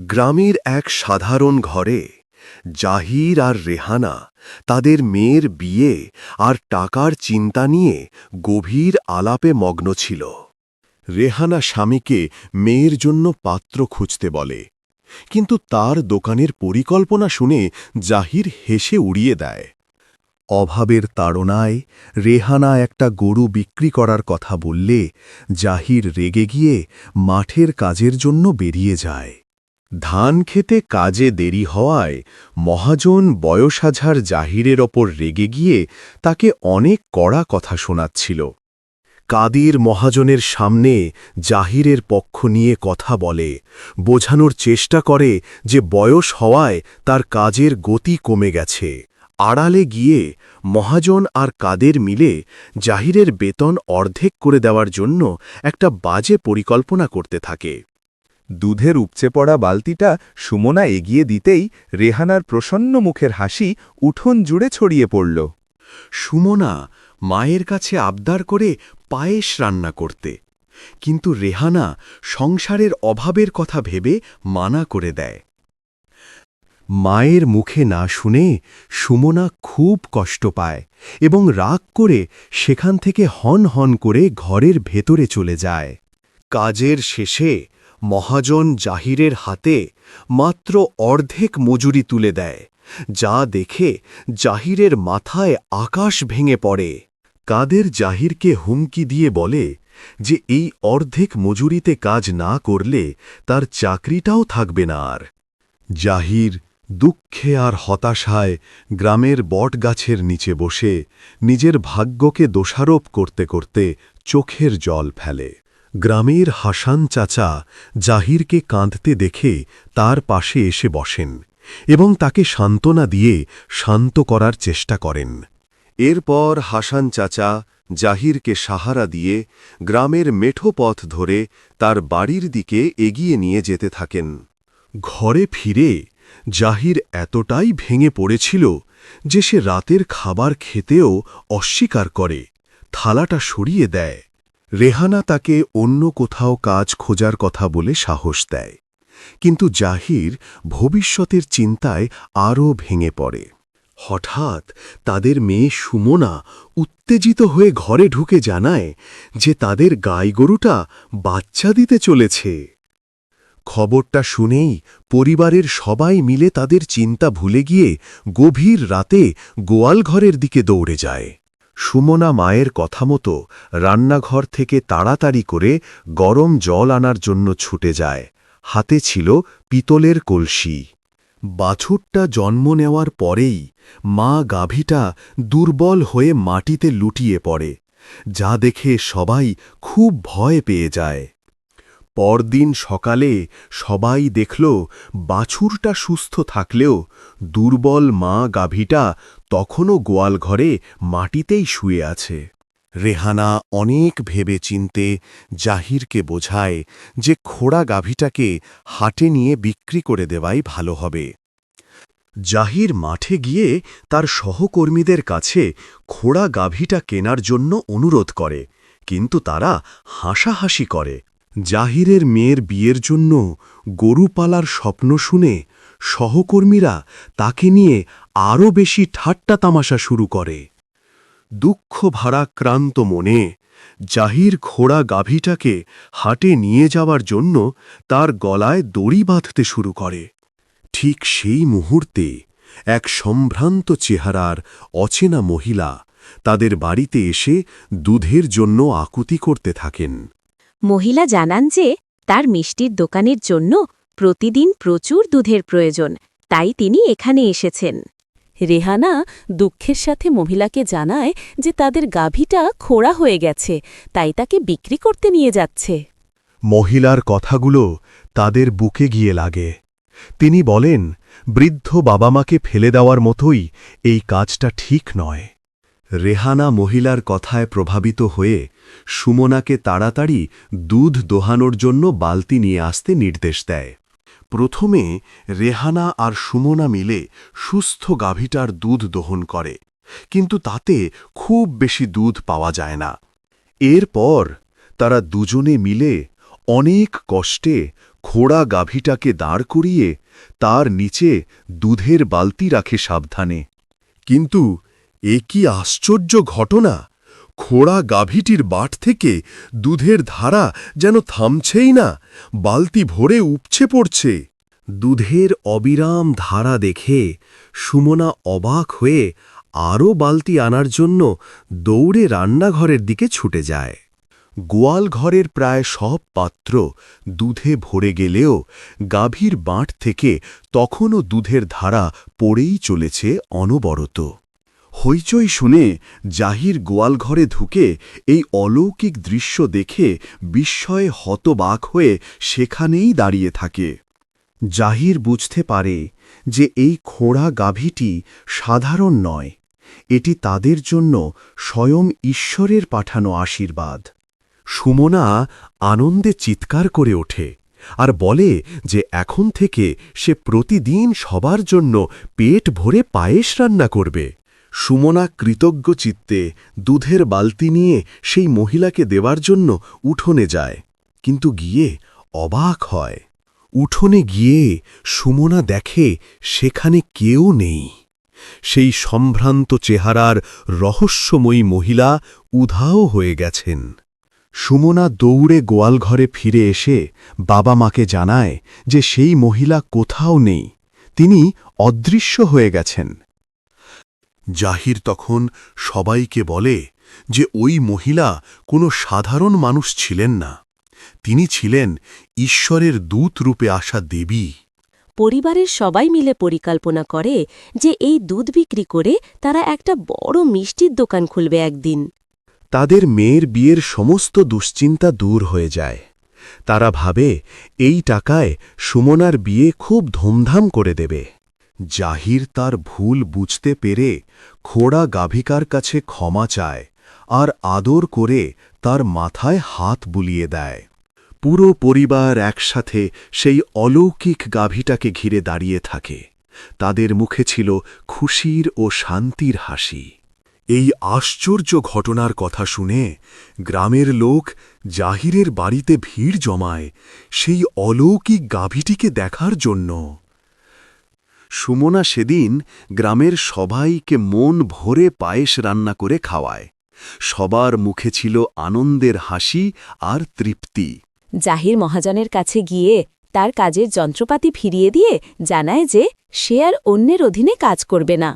গ্রামের এক সাধারণ ঘরে জাহির আর রেহানা তাদের মেয়ের বিয়ে আর টাকার চিন্তা নিয়ে গভীর আলাপে মগ্ন ছিল। রেহানা স্বামীকে মেয়ের জন্য পাত্র খুঁজতে বলে, কিন্তু তার দোকানের পরিকল্পনা শুনে জাহির হেসে উড়িয়ে দেয়। অভাবের তাড়নায় রেহানা একটা গরু বিক্রি করার কথা বললে জাহির রেগে গিয়ে মাঠের কাজের জন্য বেরিয়ে যায়। ধান খেতে কাজে দেরি হওয়ায় মহাজন বয়সাঝার জাহিরের ওপর রেগে গিয়ে তাকে অনেক কড়া কথা শোনাচ্ছিল। কাদির মহাজনের সামনে জাহিরের পক্ষ নিয়ে কথা বলে, বোঝানোর চেষ্টা করে যে বয়স হওয়ায় তার কাজের গতি কমে গেছে। আড়ালে গিয়ে মহাজন আর কাদের মিলে জাহিরের বেতন অর্ধেক করে দেওয়ার জন্য একটা বাজে পরিকল্পনা করতে থাকে। দুধের উপচে পড়া বালতিটা সুমনা এগিয়ে দিতেই রেহানার প্রসন্ন মুখের হাসি উঠোন জুড়ে ছড়িয়ে পড়ল। সুমনা মায়ের কাছে আবদার করে পায়েস রান্না করতে। কিন্তু রেহানা সংসারের অভাবের কথা ভেবে মানা করে দেয়। মায়ের মুখে না শুনে সুমনা খুব কষ্ট পায় এবং রাগ করে সেখান থেকে হন হন করে ঘরের ভেতরে চলে যায়। কাজের শেষে মহাজন জাহিরের হাতে মাত্র অর্ধেক মজুরি তুলে দেয়, যা দেখে জাহিরের মাথায় আকাশ ভেঙে পড়ে। কাদের জাহিরকে হুমকি দিয়ে বলে যে এই অর্ধেক মজুরিতে কাজ না করলে তার চাকরিটাও থাকবে না আর। জাহির দুঃখে আর হতাশায় গ্রামের বটগাছের নিচে বসে নিজের ভাগ্যকে দোষারোপ করতে করতে চোখের জল ফেলে। গ্রামের হাসান চাচা জাহিরকে কাঁদতে দেখে তার পাশে এসে বসেন এবং তাকে সান্ত্বনা দিয়ে শান্ত করার চেষ্টা করেন। এরপর হাসান চাচা জাহিরকে সাহারা দিয়ে গ্রামের মেঠো পথ ধরে তার বাড়ির দিকে এগিয়ে নিয়ে যেতে থাকেন। ঘরে ফিরে জাহির এতটাই ভেঙে পড়েছিল যে সে রাতের খাবার খেতেও অস্বীকার করে, থালাটা সরিয়ে দেয়। রেহানা তাকে অন্য কোথাও কাজ খোঁজার কথা বলে সাহস দেয়। কিন্তু জাহির ভবিষ্যতের চিন্তায় আরও ভেঙে পড়ে। হঠাৎ তাদের মেয়ে সুমনা উত্তেজিত হয়ে ঘরে ঢুকে জানায় যে তাদের গাইগরুটা বাচ্চা দিতে চলেছে। খবরটা শুনেই পরিবারের সবাই মিলে তাদের চিন্তা ভুলে গিয়ে গভীর রাতে গোয়ালঘরের দিকে দৌড়ে যায়। সুমনা মায়ের কথা মতো রান্নাঘর থেকে তাড়াতাড়ি করে গরম জল আনার জন্য ছুটে যায়। হাতে ছিল পিতলের কলসি। বাছুরটা জন্ম নেওয়ার পরেই মা গাভীটা দুর্বল হয়ে মাটিতে লুটিয়ে পড়ে, যা দেখে সবাই খুব ভয় পেয়ে যায়। পরদিন সকালে সবাই দেখল, বাছুরটা সুস্থ থাকলেও দুর্বল মা গাভীটা তখনও গোয়ালঘরে মাটিতেই শুয়ে আছে। রেহানা অনেক ভেবে চিনতে জাহিরকে বোঝায় যে খোড়া গাভীটাকে হাটে নিয়ে বিক্রি করে দেওয়াই ভালো হবে। জাহির মাঠে গিয়ে তার সহকর্মীদের কাছে খোড়া গাভীটা কেনার জন্য অনুরোধ করে, কিন্তু তারা হাসাহাসি করে। জাহিরের মেয়ের বিয়ের জন্য গরু পালার স্বপ্ন শুনে সহকর্মীরা তাকে নিয়ে আরও বেশি ঠাট্টা তামাশা শুরু করে। দুঃখ ভারাক্রান্ত মনে জাহির ঘোড়া গাভীটাকে হাটে নিয়ে যাওয়ার জন্য তার গলায় দড়ি বাঁধতে শুরু করে। ঠিক সেই মুহূর্তে এক সম্ভ্রান্ত চেহারার অচেনা মহিলা তাদের বাড়িতে এসে দুধের জন্য আকুতি করতে থাকেন। মহিলা জানান যে, তার মিষ্টির দোকানের জন্য প্রতিদিন প্রচুর দুধের প্রয়োজন, তাই তিনি এখানে এসেছেন। রেহানা দুঃখের সাথে মহিলাকে জানায় যে তাদের গাভীটা খোড়া হয়ে গেছে, তাই তাকে বিক্রি করতে নিয়ে যাচ্ছে। মহিলার কথাগুলো তাদের বুকে গিয়ে লাগে। তিনি বলেন, বৃদ্ধ বাবামাকে ফেলে দেওয়ার মতোই এই কাজটা ঠিক নয়। রেহানা মহিলার কথায় প্রভাবিত হয়ে সুমনাকে তাড়াতাড়ি দুধ দোহানোর জন্য বালতি নিয়ে আসতে নির্দেশ দেয়। প্রথমে রেহানা আর সুমনা মিলে সুস্থ গাভীটার দুধ দোহন করে, কিন্তু তাতে খুব বেশি দুধ পাওয়া যায় না। এরপর তারা দুজনে মিলে অনেক কষ্টে খোড়া গাভীটাকে দাঁড় করিয়ে তার নিচে দুধের বালতি রাখে সাবধানে। কিন্তু এ কি আশ্চর্য ঘটনা! খোড়া গাভীটির বাট থেকে দুধের ধারা যেন থামছেই না, বালতি ভরে উপচে পড়ছে। দুধের অবিরাম ধারা দেখে সুমনা অবাক হয়ে আরও বালতি আনার জন্য দৌড়ে রান্নাঘরের দিকে ছুটে যায়। গোয়াল ঘরের প্রায় সব পাত্র দুধে ভরে গেলেও গাভীর বাঁট থেকে তখনও দুধের ধারা পড়েই চলেছে অনবরত। হইচই শুনে জাহির গোয়ালঘরে ঢুকে এই অলৌকিক দৃশ্য দেখে বিস্ময়ে হতবাক হয়ে সেখানেই দাঁড়িয়ে থাকে। জাহির বুঝতে পারে যে এই খোঁড়া গাভীটি সাধারণ নয়, এটি তাদের জন্য স্বয়ং ঈশ্বরের পাঠানো আশীর্বাদ। সুমনা আনন্দে চিৎকার করে ওঠে আর বলে যে এখন থেকে সে প্রতিদিন সবার জন্য পেট ভরে পায়েস রান্না করবে। সুমনা কৃতজ্ঞ চিত্তে দুধের বালতি নিয়ে সেই মহিলাকে দেওয়ার জন্য উঠোনে যায়, কিন্তু গিয়ে অবাক হয়। উঠোনে গিয়ে সুমনা দেখে সেখানে কেউ নেই। সেই সম্ভ্রান্ত চেহারার রহস্যময়ী মহিলা উধাও হয়ে গেছেন। সুমনা দৌড়ে গোয়ালঘরে ফিরে এসে বাবা মাকে জানায় যে সেই মহিলা কোথাও নেই, তিনি অদৃশ্য হয়ে গেছেন। জাহির তখন সবাইকে বলে যে ওই মহিলা কোনো সাধারণ মানুষ ছিলেন না। তিনি ছিলেন ঈশ্বরের দূত রূপে আসা দেবী। পরিবারের সবাই মিলে পরিকল্পনা করে যে এই দুধ বিক্রি করে তারা একটা বড় মিষ্টির দোকান খুলবে একদিন। তাদের মেয়ের বিয়ের সমস্ত দুশ্চিন্তা দূর হয়ে যায়। তারা ভাবে এই টাকায় সুমনার বিয়ে খুব ধুমধাম করে দেবে। জাহির তার ভুল বুঝতে পেরে খোড়া গাভিকার কাছে ক্ষমা চায় আর আদর করে তার মাথায় হাত বুলিয়ে দেয়। পুরো পরিবার একসাথে সেই অলৌকিক গাভীটাকে ঘিরে দাঁড়িয়ে থাকে। তাদের মুখে ছিল খুশির ও শান্তির হাসি। এই আশ্চর্য ঘটনার কথা শুনে গ্রামের লোক জাহিরের বাড়িতে ভিড় জমায় সেই অলৌকিক গাভীটিকে দেখার জন্য। সুমনা সেদিন গ্রামের সবাইকে মন ভরে পায়েস রান্না করে খাওয়ায়। সবার মুখে ছিল আনন্দের হাসি আর তৃপ্তি। জাহির মহাজনের কাছে গিয়ে তার কাজের যন্ত্রপাতি ফিরিয়ে দিয়ে জানায় যে সে আর অন্যের অধীনে কাজ করবে না।